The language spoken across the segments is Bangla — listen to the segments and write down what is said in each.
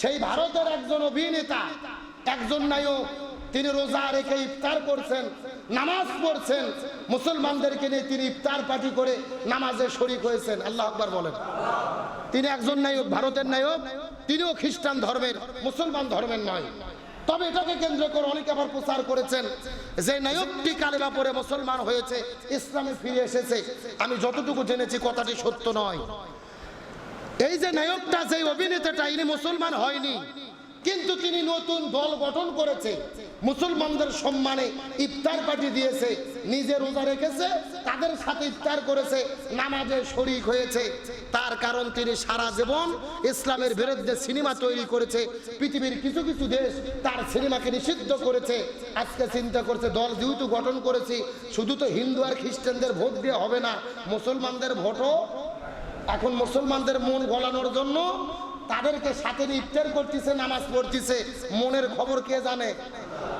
সেই ভারতের একজন অভিনেতা, একজন নায়ক, তিনি রোজা রেখে ইফতার করছেন, নামাজ পড়ছেন। মুসলমানদেরকে নিয়ে তিনি ইফতার পার্টি করে নামাজে শরিক হয়েছেন। আল্লাহ আকবার বলেন। তিনি একজন নায়ক, ভারতের নায়ক, তিনিও খ্রিস্টান ধর্মের, মুসলমান ধর্মের নয়। তবে এটাকে কেন্দ্র করে অনেকে আবার প্রচার করেছেন যে নায়কটি কালেমা পরে মুসলমান হয়েছে, ইসলামে ফিরে এসেছে। আমি যতটুকু জেনেছি কথাটি সত্য নয়। নায়কটা যে অভিনেতাটা, ইনি মুসলমান হয়নি। কিন্তু তিনি নতুন দল গঠন করেছে। মুসলমানদের সম্মানে ইফতার পার্টি দিয়েছে, নিজে রোজা রেখেছে, তাদের সাথে ইফতার করেছে, নামাজে শরিক হয়েছে। তার কারণ তিনি সারা জীবন ইসলামের বিরুদ্ধে সিনেমা তৈরি করেছে। পৃথিবীর কিছু কিছু দেশ তার সিনেমাকে নিষিদ্ধ করেছে। আজকে চিন্তা করছে, দল যেহেতু গঠন করেছি, শুধু তো হিন্দু আর খ্রিস্টানদের ভোট দিয়ে হবে না, মুসলমানদের ভোটও এখন মুসলমানদের মন গলানোর জন্য তাদেরকে সাথে ইফতার করতেছে, নামাজ পড়তেছে। মনের খবর কে জানে?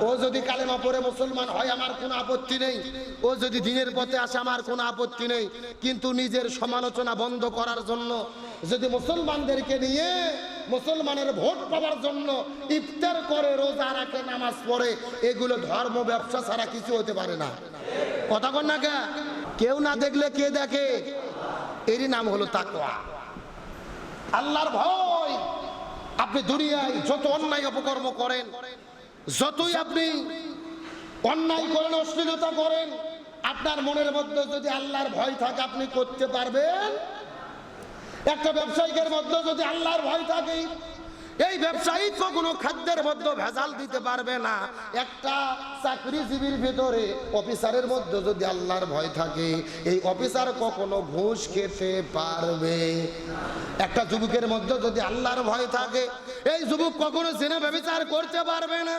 ও যদি কালেমা পড়ে মুসলমান হয়, আমার কোনো আপত্তি নেই। ও যদি দিনের পথে আসে, আমার কোনো আপত্তি নেই। কিন্তু নিজের সমালোচনা বন্ধ করার জন্য, যদি মুসলমানদেরকে নিয়ে মুসলমানের ভোট পাওয়ার জন্য ইফতার করে, রোজা রাখে, নামাজ পড়ে, এগুলো ধর্ম ব্যবসা ছাড়া কিছু হতে পারে না। কথা কন না? কেউ না দেখলে কে দেখে? এরই নাম হলো তাকোয়া আল্লাহর ভয়। আপনি দুনিয়ায় যত অন্যায় অপকর্ম করেন, যতই আপনি অন্যায় করেন, অশ্লীলতা করেন, আপনার মনের মধ্যে যদি আল্লাহর ভয় থাকে, আপনি করতে পারবেন। একটা ব্যবসায়িকের মধ্যে যদি আল্লাহর ভয় থাকে এই ব্যবসায়ী কোনো খাদ্যের মধ্যে ভেজাল দিতে পারবে না। একটা চাকরিজীবীর ভিতরে অফিসারের মধ্যে যদি আল্লাহর ভয় থাকে, এই অফিসার কখনো ঘুষ খেতে পারবে। একটা যুবকের মধ্যে যদি আল্লাহর ভয় থাকে, এই যুবক কখনো জেনে ব্যবচার করতে পারবে না।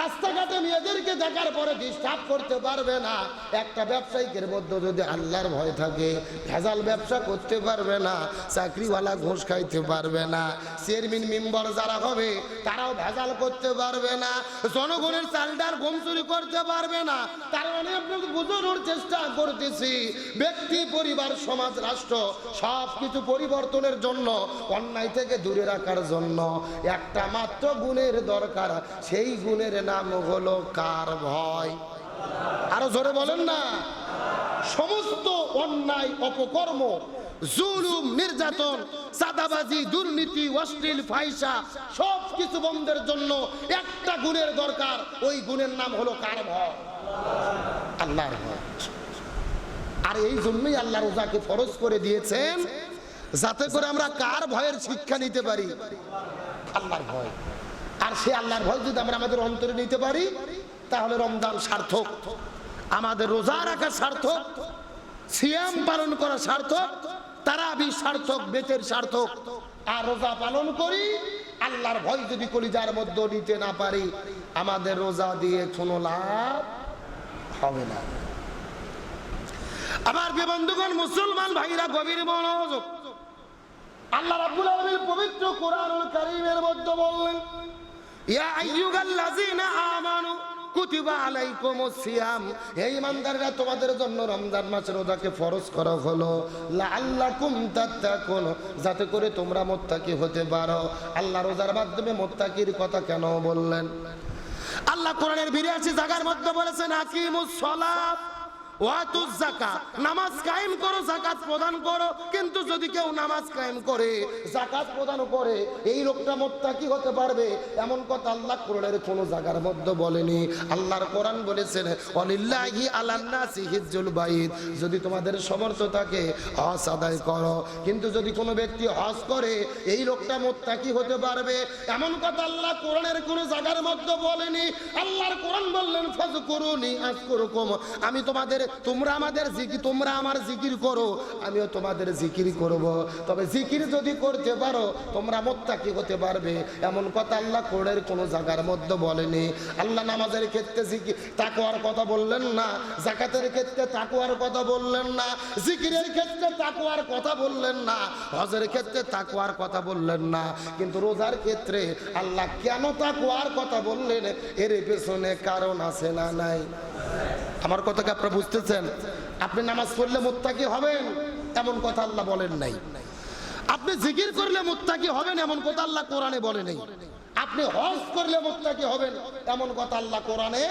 রাস্তাঘাটে মেয়েদেরকে দেখার পরে ডিস্টার্ব করতে পারবে না। একটা ব্যবসায়িকের মধ্যে যদি আল্লাহর ভয় থাকে, ভেজাল ব্যবসা করতে পারবে না, চাকরিওয়ালা ঘুষ খাইতে পারবে না চেয়ারম্যান মেম্বার যারা হবে, তারাও ভেজাল করতে পারবে না, জনগণের চালডার গম চুরি করতে পারবে না। তার মানে আপনাকে বোঝানোর চেষ্টা করতেছি, ব্যক্তি, পরিবার, সমাজ, রাষ্ট্র সব কিছু পরিবর্তনের জন্য, অন্যায় থেকে দূরে রাখার জন্য। একটা মাত্র গুণের দরকার, সেই গুণের নাম হলো কার ভয়? আরও জোরে বলেন না। সমস্ত অন্যায়, অপকর্ম, জুলুম, নির্যাতন সাদাবাজি দুর্নীতি, অশ্লীল ফাইসা সব কিছু বন্ধের জন্য একটা গুণের দরকার। ওই গুণের নাম হলো কার ভয়? আল্লাহর ভয়। আর এই জন্যই আল্লাহ রোজাকে ফরজ করে দিয়েছেন, যাতে করে আমরা কার ভয়ের শিক্ষা নিতে পারি? আল্লাহর ভয়। আর সে আল্লাহর ভয় যদি আমরা আমাদের অন্তরে নিতে পারি, তাহলে রমজান সার্থক। আমাদের রোজা রাখা সার্থক, সিয়াম পালন করা সার্থক, তারাবি সার্থক, বেতের সার্থক। আর রোজা পালন করি, আল্লাহর ভয় যদি কলিজার মধ্যে নিতে না পারি, আমাদের রোজা দিয়ে কোনো লাভ হবে না। আমার বন্ধুগণ, মুসলমান ভাইরা, গভীর মনোযোগ। আল্লাহ রাব্বুল আলামিন পবিত্র কোরআন কারিমের মধ্যে বললেন ঈমানদাররা তোমাদের জন্য রমজান মাসের রোজাকে ফরজ করা হলো। যাতে করে তোমরা মুত্তাকি হতে পারো। আল্লাহ রোজার মাধ্যমে মুত্তাকির কথা কেন বললেন? আল্লাহ কোরআনের বিরাশি জায়গার মধ্যে বলেছেন, আকিমুস সালাত। নামাজ করো প্রদান করো, কিন্তু যদি কেউ নামাজ কায়েম করে প্রদান করে, এই মুত্তাকি হতে পারবে। এমন কথা আল্লাহ কোন বলেনি। আল্লাহর কোরআন যদি তোমাদের সমর্থ থাকে, হজ আদায় করো। কিন্তু যদি কোনো ব্যক্তি হজ করে, এই লোকটা মুত্তাকি হতে পারবে। এমন কথা আল্লাহ কোরআনের কোন জায়গার মধ্যে বলেনি। আল্লাহর কোরআন বললেন, ফাজকুরুনি আজকুরুকুম। আমি তোমাদের তোমরা আমাদের জিকির, তোমরা আমার জিকির করো, আমিও তোমাদের জিকির করব। তবে জিকির যদি করতে পারো, তোমরা মোত্তাকি হতে পারবে। এমন কথা আল্লাহ কোরআনের কোনো জায়গার মধ্যে বলেনি। আল্লাহ নামাজের ক্ষেত্রে জিকির, তাকওয়ার কথা বললেন না। জাকাতের ক্ষেত্রে তাকওয়ার কথা বললেন না। জিকিরের ক্ষেত্রে তাকওয়ার কথা বললেন না। হজের ক্ষেত্রে তাকওয়ার কথা বললেন না। কিন্তু রোজার ক্ষেত্রে আল্লাহ কেন তাকওয়ার কথা বললেন? এর পেছনে কারণ আছে না নাই? আমার কথাকে আপনারা বুঝতেছেন? আপনি নামাজ পড়লে মোত্তাকি হবেন, এমন কথা আল্লাহ বলেন নাই। আপনি জিকির করলে মুত্তাকি হবেন, এমন কথা আল্লাহ কোরআনে বলে নেই। আপনি হজ করলে মুত্তাকি হবেন, এমন কথা আল্লাহ কোরআনে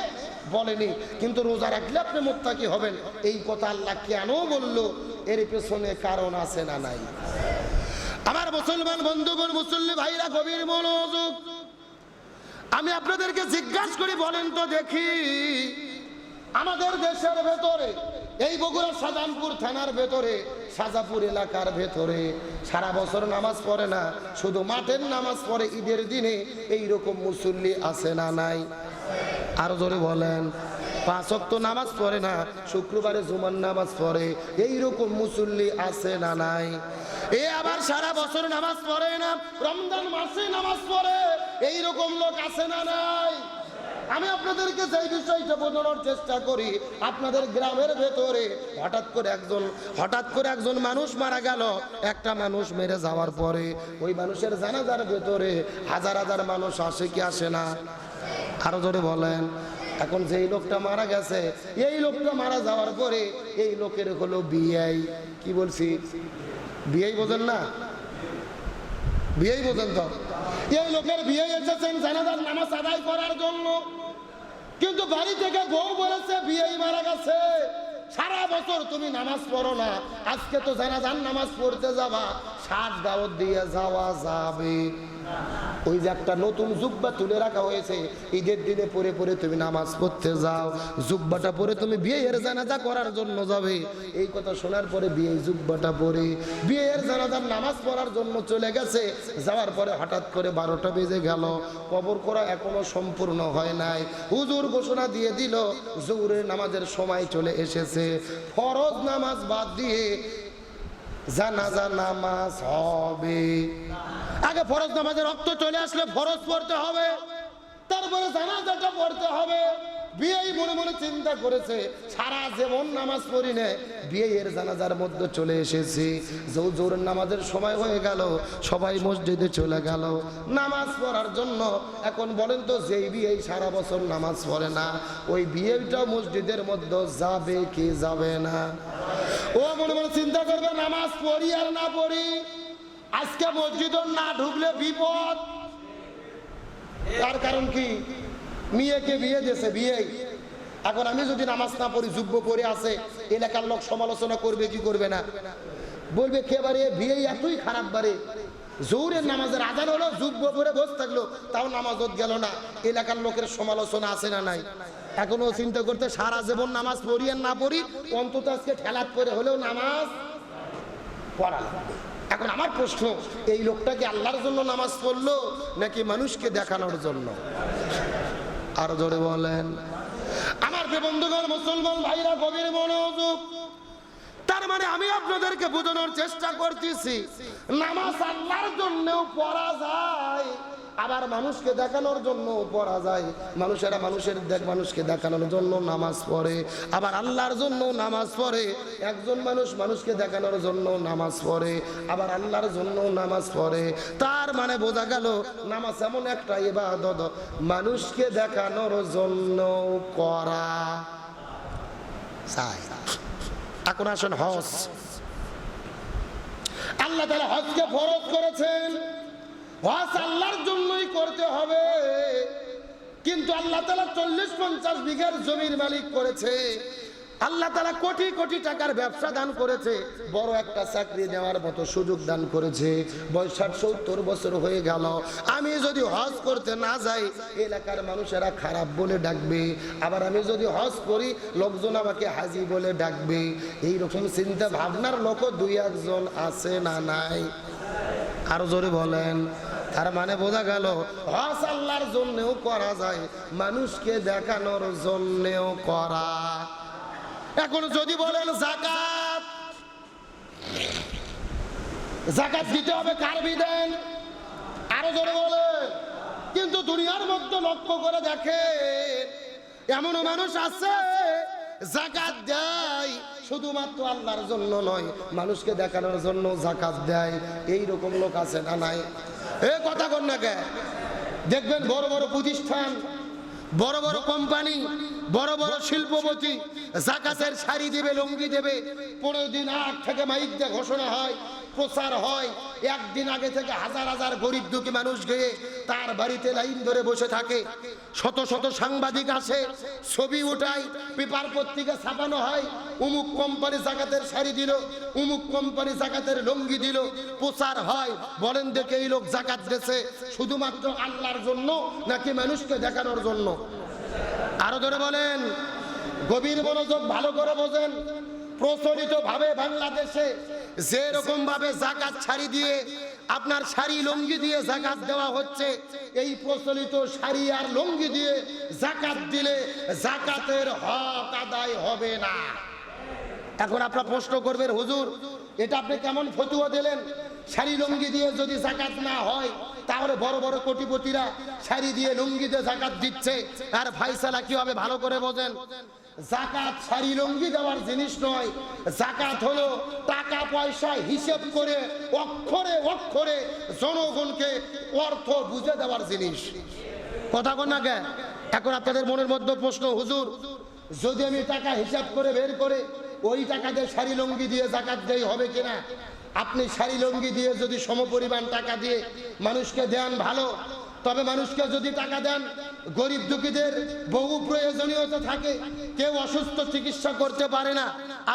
বলেনি কিন্তু রোজা রাখলে আপনি মুত্তাকি হবেন, এই কথা আল্লাহ কেন বলল? এর পেছনে কারণ আছে না নাই? আমার মুসলমান বন্ধুগণ, মুসল্লি ভাইরা, গভীর মনোযোগ। আমি আপনাদেরকে জিজ্ঞাসা করি, বলেন তো দেখি। আমাদের দেশের ভেতরে, এই বগুড়া সাজানপুর থানার ভেতরে সাজাপুর এলাকার ভেতরে সারা বছর নামাজ পড়ে না, শুধু মাঠের নামাজ পড়ে ঈদের দিনে এই রকম মুসল্লি আছে না নাই? আরও জোরে বলেন, পাঁচ অক্ত নামাজ পড়ে না, শুক্রবারে জুমার নামাজ পড়ে এই রকম মুসল্লি আছে না নাই? এ আবার সারা বছর নামাজ পড়ে না, রমজান মাসে নামাজ পড়ে এই রকম লোক আছে না নাই? আমি আপনাদেরকে সেই বিষয়টা বোঝানোর চেষ্টা করি, আপনাদের গ্রামের ভেতরে হঠাৎ করে একজন, হঠাৎ করে একজন মানুষ মারা গেল। একটা মানুষ মেরে যাওয়ার পরে ওই মানুষের জানাজার ভেতরে হাজার হাজার মানুষ আসে কি আসে না? আরও জোরে বলেন। এখন যেই লোকটা মারা গেছে, এই লোকটা মারা যাওয়ার পরে এই লোকের হলো বিআই। কি বলছি? বিআই বোঝেন না? বিয়েই বোঝেন তো? এই লোকের বিয়ে এসেছেন জানাজার নামাজ আদায় করার জন্য। কিন্তু বাড়ি থেকে বউ বলেছে বিয়ে মারা গেছে। সারা বছর তুমি নামাজ পড়ো না, আজকে তো জানাজার নামাজ পড়তে যাবা, সাত দাওয়াত দিয়ে যাওয়া যাবে। ওই যে একটা নতুন জুব্বা তুলে রাখা হয়েছে, ঈদের দিনে পরে পরে তুমি নামাজ পড়তে যাও। জুব্বাটা পরে তুমি বিয়ের জানাজা করার জন্য যাবে। এই কথা শোনার পরে বিয়ে জুব্বাটা পরে বিয়ের জানাজার নামাজ পড়ার জন্য চলে গেছে। যাওয়ার পরে হঠাৎ করে বারোটা বেজে গেল। কবর করা এখনও সম্পূর্ণ হয় নাই। হুজুর ঘোষণা দিয়ে দিল জৌরের নামাজের সময় চলে এসেছে। ফরজ নামাজ বাদ দিয়ে জানাজা নামাজ হবে। আগে ফরজ নামাজের রক্ত চলে আসলে ফরজ পড়তে হবে। তারপরে জানাজাটা পড়তে হবে। বিয়েই মনে মনে চিন্তা করেছে, সারা জীবন নামাজ পড়ি নে, বিয়ের জানাজার মধ্যে চলে এসেছি। জৌ নামাজের সময় হয়ে গেল, সবাই মসজিদে চলে গেল। নামাজ পড়ার জন্য, এখন বলেন তো যেই বিয়ে সারা বছর নামাজ পড়ে না, ওই বিয়েটাও মসজিদের মধ্যে যাবে কি যাবে না? ও মনে মনে চিন্তা করবে, নামাজ পড়ি আর না পড়ি। আজকে মসজিদ না ঢুকলে বিপদ। তার কারণ কি? মেয়েকে বিয়ে দিয়েছে, বিয়ে। এখন আমি যদি নামাজ না পড়ি যুব্য পড়ে আছে, এলাকার লোক সমালোচনা করবে, কি করবে না? বলবে, কে বারে? বিয়ে এতই খারাপ বারে। জোরের নামাজের আজান হলো যুব্য পরে বসে থাকল, তাও নামাজত গেল না। এলাকার লোকের সমালোচনা আছে না নাই? এখনও চিন্তা করতে সারা জীবন নামাজ পড়ি আর না পড়ি, অন্তত আজকে ঠেলাত করে হলেও নামাজ পড়া। এখন আমার প্রশ্ন, এই লোকটা কি আল্লাহর জন্য নামাজ পড়ল নাকি মানুষকে দেখানোর জন্য? আর জোরে বলেন। আমার বন্ধুগণ, মুসলমান ভাইরা কবির মনোযোগ তার মানে আমি আপনাদেরকে বোঝানোর চেষ্টা করতেছি। নামাজ আল্লাহর জন্যও পড়া যায়, আবার মানুষকে দেখানোর জন্য পড়া যায়। মানুষেরা মানুষের দেখ মানুষকে দেখানোর জন্য নামাজ পড়ে, আবার আল্লাহর জন্য নামাজ পড়ে। একজন মানুষ মানুষকে দেখানোর জন্য নামাজ পড়ে, আবার আল্লাহর জন্য নামাজ পড়ে। তার মানে বোঝা গেল, নামাজ এমন একটা ইবাদত, মানুষকে দেখানোর জন্য করা চাই এখন আসেন হজ। আল্লাহ তালা হজকে ফরজ করেছেন। হজ আল্লাহর জন্যই করতে হবে। কিন্তু আল্লাহ তালা চল্লিশ পঞ্চাশ বিঘার জমির মালিক করেছে। আল্লাহ তালা কোটি কোটি টাকার ব্যবসা দান করেছে, বড় একটা চাকরি দেওয়ার মতো সুযোগ দান করেছে, বয়স ষাট সত্তর বছর হয়ে গেল। আমি যদি হজ করতে না যাই, এলাকার মানুষেরা খারাপ বলে ডাকবে। আবার আমি যদি হজ করি, লোকজন আমাকে হাজি বলে ডাকবে। এই রকম চিন্তা ভাবনার লোকও দুই একজন আছে না নাই। আরও জোরে বলেন। তার মানে বোঝা গেল, হজ আল্লাহর জন্যও করা যায়, মানুষকে দেখানোর জন্যেও করা। এখন যদি বলেন জাকাত জাকাত দিতে হবে কার বিদেন আরও জোরে বলেন কিন্তু দুনিয়ার মধ্যে লক্ষ্য করে দেখে এমনও মানুষ আছে, জাকাত দেয় শুধুমাত্র আল্লাহর জন্য নয়, মানুষকে দেখানোর জন্য জাকাত দেয়। এই রকম লোক আছে না নাই? এ কথা কর না কে? দেখবেন বড় বড় প্রতিষ্ঠান, বড় বড় কোম্পানি বড় বড় শিল্পপতি জাকাতের শাড়ি দেবে, লুঙ্গি দেবে। পনেরো দিন আগ থেকে মাইক দিয়ে ঘোষণা হয়, প্রচার হয়। একদিন আগে থেকে হাজার হাজার গরিব দুঃখী মানুষ গিয়ে তার বাড়িতে লাইন ধরে বসে থাকে। শত শত সাংবাদিক আসে, ছবি উঠায়, পেপার পত্রিকা ছাপানো হয়। উমুক কোম্পানি জাকাতের শাড়ি দিল, উমুক কোম্পানি জাকাতের লুঙ্গি দিল, প্রচার হয়। বলেন দেখে এই লোক জাকাত দেশে শুধুমাত্র আল্লাহর জন্য নাকি মানুষকে দেখানোর জন্য? আরও ধরে বলেন। গভীর মনোযোগ ভালো করে বোঝেন। প্রচলিত ভাবে বাংলাদেশে যে রকম ভাবে জাকাত ছাড়ি দিয়ে আপনার শাড়ি লুঙ্গি দিয়ে জাকাত দেওয়া হচ্ছে, এই প্রচলিত শাড়ি আর লুঙ্গি দিয়ে জাকাত দিলে জাকাতের হক আদায় হবে না। এখন আপনারা প্রশ্ন করবেন, হুজুর, এটা আপনি কেমন ফতুয়া দিলেন? শাড়ি লুঙ্গি দিয়ে যদি জাকাত না হয়, তাহলে বড় বড় কোটিপতিরা শাড়ি দিয়ে লুঙ্গি দিয়ে জাকাত দিচ্ছে। আর ফাইসালা কি হবে ভালো করে বোঝেন? জাকাত শাড়ি লুঙ্গি দেওয়ার জিনিস নয়। জাকাত হলো টাকা পয়সা হিসেব করে অক্ষরে অক্ষরে জনগণকে অর্থ বুঝে দেওয়ার জিনিস। কথা কন না কেন? এখন আপনাদের মনের মধ্যে প্রশ্ন, হুজুর, যদি আমি টাকা হিসাব করে বের করে ওই টাকা দিয়ে শাড়ি লুঙ্গি দিয়ে জাকাত দেই হবে কিনা? আপনি শাড়ি লুঙ্গি দিয়ে যদি সমপরিমাণ টাকা দিয়ে মানুষকে দেন ভালো, তবে মানুষকে যদি টাকা দেন, গরিব দুঃখীদের বহু প্রয়োজনীয়তা থাকে, কেউ অসুস্থ চিকিৎসা করতে পারে না।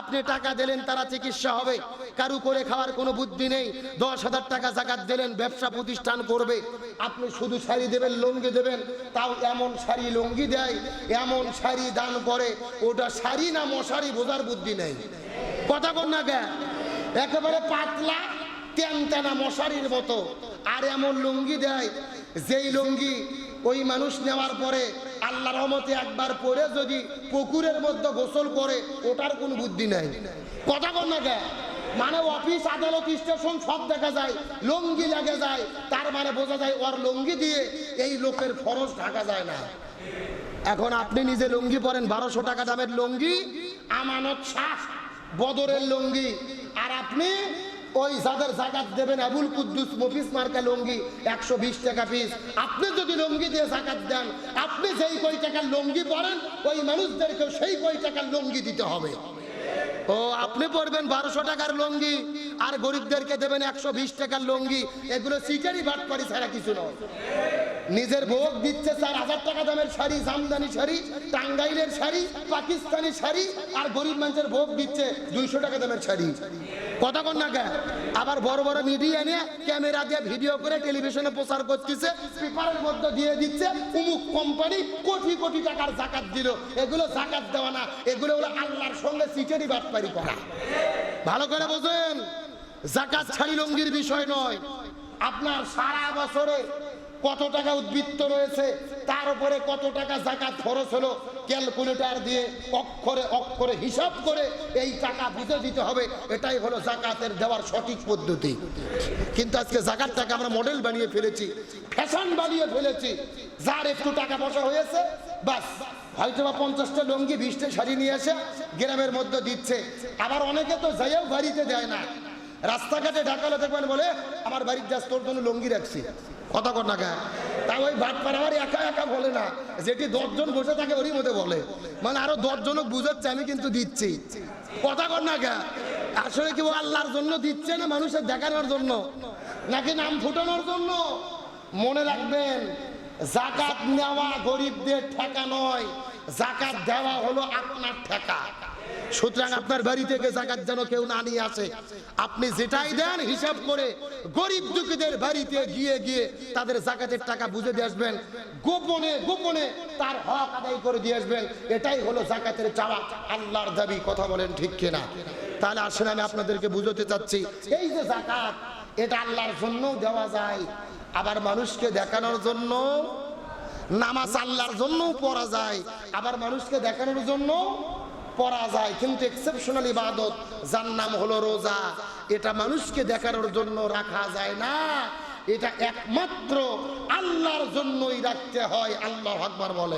আপনি টাকা দিলেন, তারা চিকিৎসা হবে। কারু করে খাওয়ার কোনো বুদ্ধি নেই। দশ হাজার টাকা জাকাত দিলেন, ব্যবসা প্রতিষ্ঠান করবে। আপনি শুধু শাড়ি দেবেন, লুঙ্গি দেবেন, তাও এমন শাড়ি লুঙ্গি দেয়, এমন শাড়ি দান করে। ওটা শাড়ি না মশারি বোঝার বুদ্ধি নেই। কথা কন না গে একেবারে পাতলা তেনতেনা মশারির মতো। আর এমন লুঙ্গি দেয়, যেই লুঙ্গি ওই মানুষ নেওয়ার পরে আল্লাহ রহমতে একবার পরে যদি পুকুরের মধ্যে গোসল করে, ওটার কোনো বুদ্ধি নাই। কথা কন না মানে অফিস, আদালত, স্টেশন সব দেখা যায়, লুঙ্গি লাগে যায়, তার মানে বোঝা যায় ওর লুঙ্গি দিয়ে এই লোকের ফরজ ঢাকা যায় না। এখন আপনি নিজে লুঙ্গি পরেন, বারোশো টাকা দামের লুঙ্গি, আমানত শাহ বদরের লুঙ্গি। আর আপনি ওই যাদের জাকাত দেবেন আবুল কুদ্দুস মফিস মার্কা লুঙ্গি, একশো বিশ টাকা পিস আপনি যদি লুঙ্গি দিয়ে জাকাত দেন, আপনি যেই কই টাকার লুঙ্গি পরেন, ওই মানুষদেরকে সেই কই টাকার লুঙ্গি দিতে হবে। ও, আপনি পড়বেন বারোশো টাকার লুঙ্গি। আর গরিবদেরকে দেবেন একশো বিশ টাকার লুঙ্গি। এগুলো সিটারি বাট পারি ছাড়া কিছু নয়। নিজের ভোগ দিচ্ছে চার হাজার টাকা দামের শাড়ি, জামদানি শাড়ি, টাঙ্গাইলের শাড়ি, পাকিস্তানি শাড়ি, আর গরিব মানুষের ভোগ দিচ্ছে দুইশো টাকা দামের শাড়ি। কথা কন না কে? আবার বড় বড় মিডিয়া নিয়ে ক্যামেরা দিয়ে ভিডিও করে টেলিভিশনে প্রচার করতেছে, পেপারের মধ্যে দিয়ে দিচ্ছে, উমুক কোম্পানি কোটি কোটি টাকার জাকাত দিল। এগুলো জাকাত দেওয়া না, এগুলো হলো আল্লাহর সঙ্গে সিটেরই বাটপারি করা। ভালো করে বোঝেন। জাকাত ছাড়ি লঙ্গির বিষয় নয়। আপনার সারা বছরে কত টাকা উদ্বৃত্ত রয়েছে, তার উপরে কত টাকা জাকাত খরচ হলো, ক্যালকুলেটর দিয়ে অক্ষরে অক্ষরে হিসাব করে এই টাকা বুঝে দিতে হবে। এটাই হলো জাকাতের দেওয়ার সঠিক পদ্ধতি। কিন্তু আজকে জাকাতটাকে আমরা মডেল বানিয়ে ফেলেছি ফ্যাশন বানিয়ে ফেলেছি। যার একটু টাকা পয়সা হয়েছে, বাস হয়তো বা পঞ্চাশটা লুঙ্গি, বিশটা শাড়ি নিয়ে এসে গ্রামের মধ্যে দিচ্ছে। আবার অনেকে তো যাইও বাড়িতে দেয় না। রাস্তাঘাটে ঢাকালে থাকবেন বলে, আমার বাড়ির যাস তোর জন্য লঙ্গি রাখছি। কথা কর না গায়ে তা ওই বাট পাড়াবার একা একা বলে না। যেটি দশজন বসে থাকে ওরই মধ্যে বলে। মানে আরও দশজনও বুঝাচ্ছে, আমি কিন্তু দিচ্ছি। কথা কর না গা আসলে কি আল্লাহর জন্য দিচ্ছে না মানুষের দেখানোর জন্য? নাকি নাম ফুটানোর জন্য? মনে রাখবেন, জাকাত নেওয়া গরিবদের ঠেকা নয়। জাকাত দেওয়া হলো আপনার ঠেকা। সুতরাং আপনার বাড়ি থেকে জাকাত যেন কেউ না নিয়ে আসে। আপনি যেটাই দেন হিসাব করে গরিব দুঃখীদের বাড়িতে গিয়ে গিয়ে তাদের জাকাতের টাকা বুঝে দিয়ে আসবেন। গোপনে গোপনে তার হক আদায় করে দিয়ে আসবেন। এটাই হলো জাকাতের চাওয়া। আল্লাহর দাবি, কথা বলেন ঠিক কিনা? তাহলে আসেন, আমি আপনাদেরকে বুঝতে চাচ্ছি। এই যে জাকাত, এটা আল্লাহর জন্য দেওয়া যায়। আবার মানুষকে দেখানোর জন্য নামাজ আল্লাহর জন্য পড়া যায়। আবার মানুষকে দেখানোর জন্য পড়া যায়, কিন্তু এক্সেপশনাল ইবাদত, যার নাম হলো রোজা। এটা মানুষকে দেখানোর জন্য রাখা যায় না। এটা একমাত্র আল্লাহর জন্যই রাখতে হয়, আল্লাহ আকবার বলে।